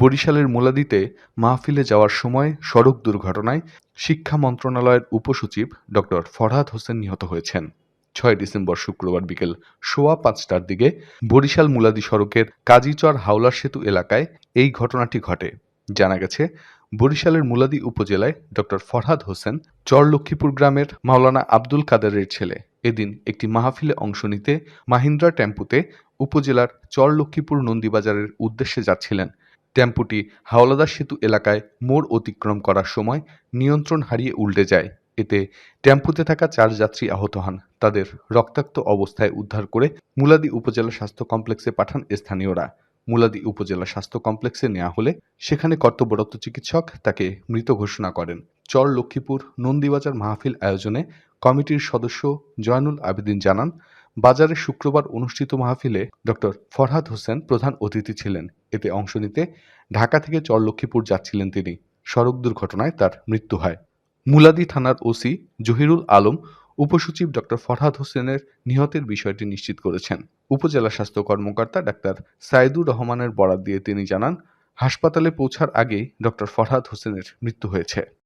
বরিশালের মুলাদিতে মাহফিলে যাওয়ার সময় সড়ক দুর্ঘটনায় শিক্ষা মন্ত্রণালয়ের উপসচিব ডক্টর ফরহাদ হোসেন নিহত হয়েছেন। ছয় ডিসেম্বর শুক্রবার বিকেল সোয়া পাঁচটার দিকে বরিশাল মুলাদি সড়কের কাজীচর হাওলার সেতু এলাকায় এই ঘটনাটি ঘটে। জানা গেছে, বরিশালের মুলাদি উপজেলায় ডক্টর ফরহাদ হোসেন চরলক্ষ্মীপুর গ্রামের মাওলানা আব্দুল কাদেরের ছেলে। এদিন একটি মাহফিলে অংশ নিতে মাহিন্দ্রা টেম্পুতে উপজেলার চরলক্ষ্মীপুর নন্দীবাজারের উদ্দেশ্যে যাচ্ছিলেন। টেম্পুটি হাওলাদার সেতু এলাকায় মোড় অতিক্রম করার সময় নিয়ন্ত্রণ হারিয়ে উল্টে যায়। এতে টেম্পুতে থাকা চার যাত্রী আহত হন। তাদের রক্তাক্ত অবস্থায় উদ্ধার করে মুলাদি উপজেলা স্বাস্থ্য কমপ্লেক্সে পাঠান স্থানীয়রা। মুলাদি উপজেলা স্বাস্থ্য কমপ্লেক্সে নেওয়া হলে সেখানে কর্তব্যরত চিকিৎসক তাকে মৃত ঘোষণা করেন। চর লক্ষ্মীপুর নন্দীবাজার মাহফিল আয়োজনে কমিটির সদস্য জয়নুল আবেদিন জানান বাজারে শুক্রবার অনুষ্ঠিত মাহফিলে ডক্টর ফরহাদ হোসেন প্রধান অতিথি ছিলেন। এতে অংশ নিতে ঢাকা থেকে চরলক্ষ্মীপুর যাচ্ছিলেন তিনি। সড়ক দুর্ঘটনায় তার মৃত্যু হয়। মুলাদি থানার ওসি জহিরুল আলম, উপসচিব ডক্টর ফরহাদ হোসেনের নিহতের বিষয়টি নিশ্চিত করেছেন। উপজেলা স্বাস্থ্য কর্মকর্তা ডাক্তার সাইদুর রহমানের বরাত দিয়ে তিনি জানান, হাসপাতালে পৌঁছার আগেই ডক্টর ফরহাদ হোসেনের মৃত্যু হয়েছে।